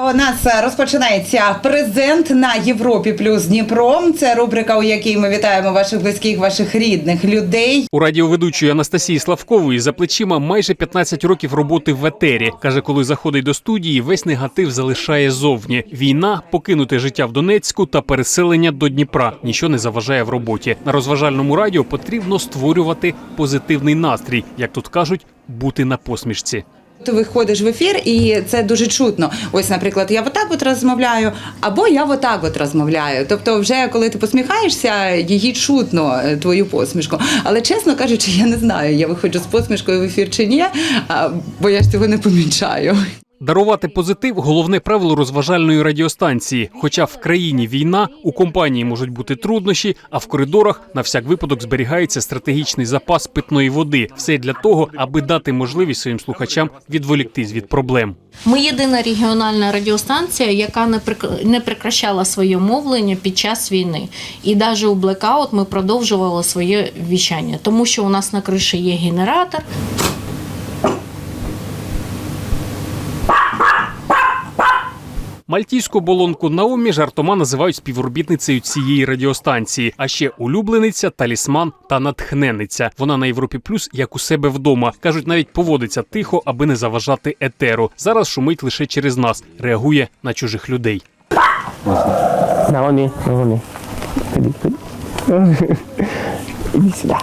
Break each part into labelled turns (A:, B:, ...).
A: У нас розпочинається презент на Європі плюс Дніпро. Це рубрика, у якій ми вітаємо ваших близьких, ваших рідних людей.
B: У радіоведучої Анастасії Славкової за плечима майже 15 років роботи в етері. Каже, коли заходить до студії, весь негатив залишає зовні. Війна, покинуте життя в Донецьку та переселення до Дніпра. Ніщо не заважає в роботі. На розважальному радіо потрібно створювати позитивний настрій, як тут кажуть, бути на посмішці.
A: Ти виходиш в ефір, і це дуже чутно. Ось, наприклад, я отак от розмовляю, або я отак от розмовляю. Тобто, вже коли ти посміхаєшся, її чутно е, твою посмішку. Але чесно кажучи, я не знаю, я виходжу з посмішкою в ефір чи ні, бо я ж цього не помічаю.
B: Дарувати позитив головне правило розважальної радіостанції. Хоча в країні війна, у компанії можуть бути труднощі, а в коридорах на всяк випадок зберігається стратегічний запас питної води. Все для того, аби дати можливість своїм слухачам відволіктись від проблем.
C: Ми єдина регіональна радіостанція, яка не не прекращала своє мовлення під час війни. І навіть у блекаут ми продовжували своє віщання, тому що у нас на криші є генератор.
B: Мальтійську болонку Наомі жартома називають співробітницею цієї радіостанції. А ще улюблениця, талісман та натхненниця. Вона на Європі Плюс як у себе вдома. кажуть, навіть поводиться тихо, аби не заважати етеру. Зараз шумить лише через нас, реагує на чужих людей.
D: Наомі, Наомі. Іди, сюди.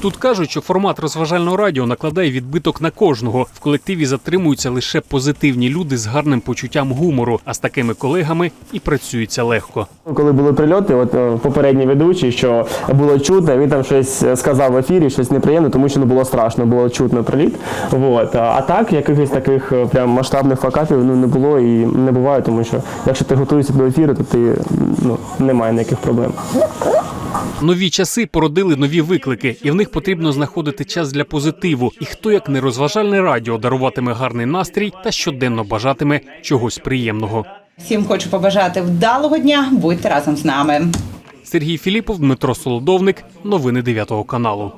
B: Тут кажуть, що формат розважального радіо накладає відбиток на кожного. В колективі затримуються лише позитивні люди з гарним почуттям гумору, а з такими колегами і працюється легко.
D: Коли були прильоти, от е, попередній ведучий, що було чутно, він там щось сказав в ефірі, щось неприємне, тому що не було страшно, було чутно приліт. Вот. А а так, якихось таких е, прям масштабних факапів ну, не було і не буває, тому що якщо ти готуєшся до ефіру, то ти ну, немає ніяких проблем.
B: Нові часи породили нові виклики, і в них потрібно знаходити час для позитиву. І хто як не розважальне радіо даруватиме гарний настрій та щоденно бажатиме чогось приємного.
A: Всім хочу побажати вдалого дня. Будьте разом з нами.
B: Сергій Філіпов, Дмитро Солодовник. Новини 9 каналу.